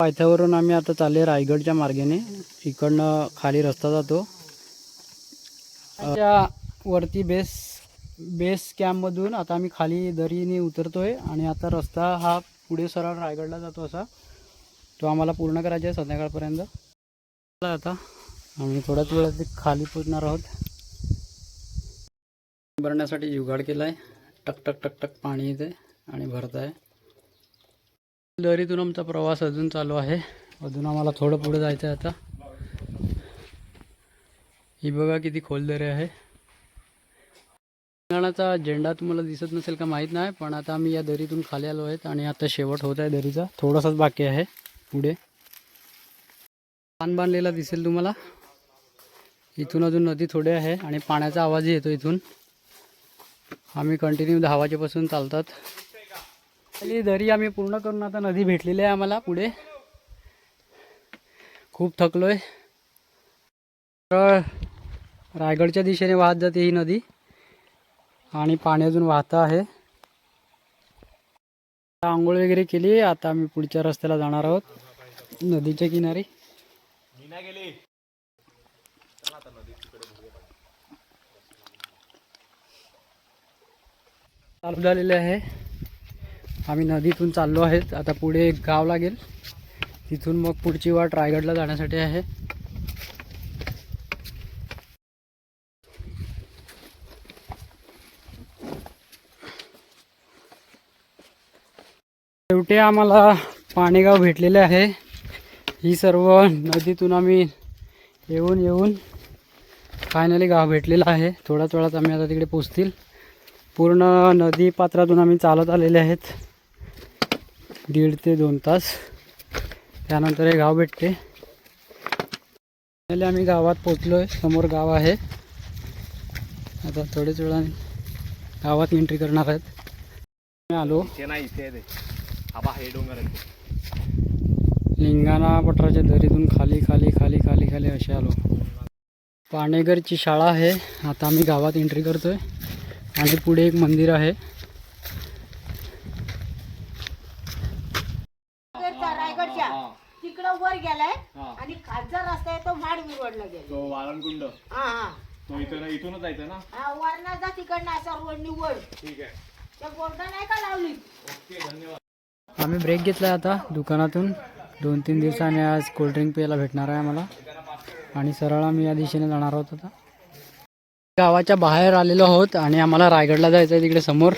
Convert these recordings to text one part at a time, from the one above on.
पायथ्यावरून आम्ही आता चालले रायगडच्या मार्गाने. इकडनं खाली रस्ता जातो. त्या वरती बेस बेस कॅम्पमधून आता आम्ही खाली दरीने उतरतोय आणि आता रस्ता हा पुढे सरळ रायगडला जातो असा. तो आम्हाला पूर्ण करायचा आहे संध्याकाळपर्यंत. आता आम्ही थोड्याच वेळात खाली पोचणार आहोत. भरण्यासाठी जुगाड केला आहे टक टक टक टक पाणी येते आणि भरत आहे दरीतून आमचा प्रवास अजून चालू आहे. अजून आम्हाला थोडं पुढे जायचं आहे आता. ही बघा किती खोल दरी आहे. तेलंगणाचा झेंडा तुम्हाला दिसत नसेल का माहीत नाही पण आता आम्ही या दरीतून खाली आलो आहेत आणि आता शेवट होत आहे दरीचा. थोडासाच बाकी आहे पुढे. पान बांधलेला दिसेल तुम्हाला. इथून अजून नदी थोडे आहे आणि पाण्याचा आवाजही येतो इथून. आम्ही कंटिन्यू दहा वाजेपासून चालतात. खाली दरी आम्ही पूर्ण करून आता नदी भेटलेली आहे आम्हाला पुढे. खूप थकलोय. तर रायगडच्या दिशेने वाहत जाते ही नदी. आणि पाणी अजून वाहतं आहे. आंघोळ वगैरे केली आता आम्ही पुढच्या रस्त्याला जाणार आहोत नदीच्या किनारी. चालू झालेले आहे. आम्ही नदीतून चाललो आहेत. आता पुढे एक गाव लागेल. तिथून मग पुढची वाट रायगडला जाण्यासाठी आहे. शेवटी आम्हाला पाणेगाव भेटलेले आहे. ही सर्व नदीतून आम्ही येऊन येऊन फायनली गाव भेटलेलं आहे. थोड्याच वेळात आम्ही आता तिकडे पोचतील. पूर्ण नदी पात्रातून आम्ही चालत आलेले आहेत. दीड ते दोन तास. त्यानंतर हे गाव भेटते. फायनली आम्ही गावात पोचलो आहे समोर गाव आहे. आता थोड्याच वेळाने गावात एंट्री करणार आहेत. आम्ही आलो. आहे हे आहे. लिंगाणा पठाराच्या दरीतून खाली खाली खाली खाली खाली असे आलो. पाणेघरची शाळा आहे. आता आम्ही गावात एंट्री करतोय. आणि पुढे एक मंदिर आहे रायगडच्या रायगडच्या तिकडं वर गेलाय हा. आणि खालचा रस्ता आहे तो माड विरवडला गेला. तो वाळणकुंड हा हा. तो इथून इथूनच जायचं ना? हा वरणाचा तिकडनं असा रोड निवड ठीक आहे. त्या बोर्ड नाही का लावली? ओके धन्यवाद. आम्ही ब्रेक घेतला आता दुकानातून. दोन तीन दिवसांनी आज कोल्ड्रिंक प्यायला भेटणार आहे आम्हाला. आणि सरळ आम्ही या दिशेने जाणार आहोत आता. गावाच्या बाहेर आलेलो आहोत आणि आम्हाला रायगडला जायचं आहे तिकडे समोर.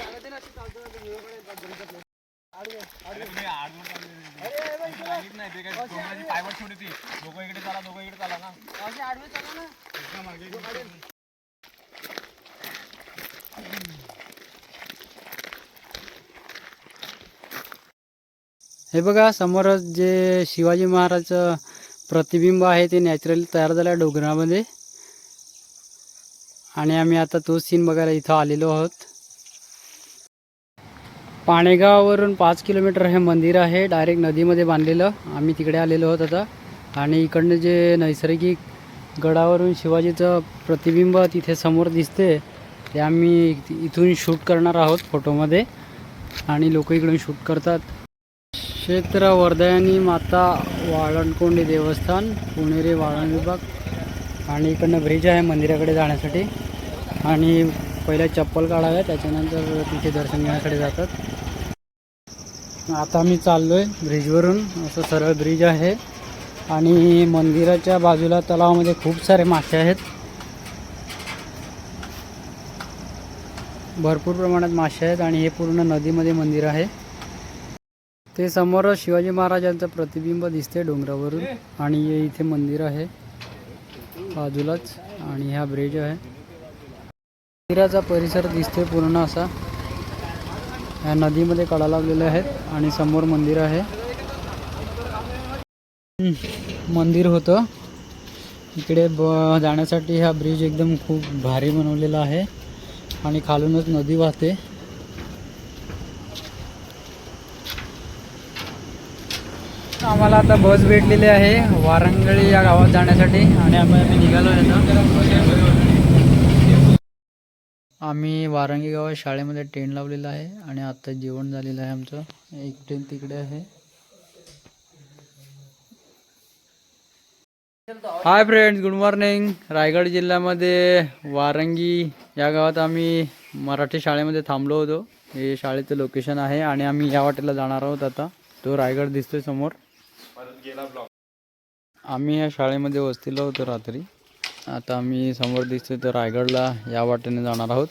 दोघं इकडे चाला इकडे चाला ना. हे बघा समोरच जे शिवाजी महाराजचं प्रतिबिंब आहे ते नॅचरली तयार झालं आहे डोंगरामध्ये. आणि आम्ही आता तोच सीन बघायला इथं आलेलो आहोत. पाणेगाववरून पाच किलोमीटर हे मंदिर आहे डायरेक्ट नदीमध्ये बांधलेलं. आम्ही तिकडे आलेलो आहोत आता. आणि इकडनं जे नैसर्गिक गडावरून शिवाजीचं प्रतिबिंब तिथे समोर दिसते ते आम्ही इथून शूट करणार आहोत फोटोमध्ये. आणि लोक इकडून शूट करतात. क्षेत्र वर्धयानी माता वाळणकोंडी देवस्थान पुणेरी वाळण विभाग. आणि इकडनं ब्रिज आहे मंदिराकडे जाण्यासाठी. आणि पहिल्या चप्पल काढाव्या त्याच्यानंतर तिथे दर्शन घेण्यासाठी जातात. आता मी चाललो आहे ब्रिजवरून. असं सरळ ब्रिज आहे. आणि मंदिराच्या बाजूला तलावामध्ये खूप सारे मासे आहेत. भरपूर प्रमाणात मासे आहेत आणि हे पूर्ण नदीमध्ये मंदिर आहे. ते समोर शिवाजी महाराजांचं प्रतिबिंब दिसते डोंगरावरून आणि इथे मंदिर आहे. बाजूलाच आणि हा ब्रिज आहे. मंदिराचा परिसर दिसते पूर्ण असा. ह्या नदीमध्ये कळा लावलेल्या आहेत आणि समोर मंदिर आहे. मंदिर होतं. इकडे ब जाण्यासाठी हा ब्रिज एकदम खूप भारी बनवलेला आहे आणि खालूनच नदी वाहते. आम्हाला आता बस भेटलेली आहे. वारंगळी या गावात जाण्यासाठी आणि आम्ही आम्ही निघालो आहे आम्ही वारंगी गावात शाळेमध्ये टेंट लावलेला आहे आणि आता जेवण झालेलं आहे आमचं. एक टेंट तिकडे आहे. Hi friends good morning Raigad जिल्ह्यामध्ये वारंगी या गावात आम्ही मराठी शाळेमध्ये थांबलो होतो. हे शाळेचं लोकेशन आहे आणि आम्ही या वाटेला जाणार आहोत आता. तो रायगड दिसतोय समोर. आम्ही या शाळेमध्ये वस्तीला होतो रात्री. आता आम्ही समोर दिसतोय तर रायगडला या वाटेने जाणार आहोत.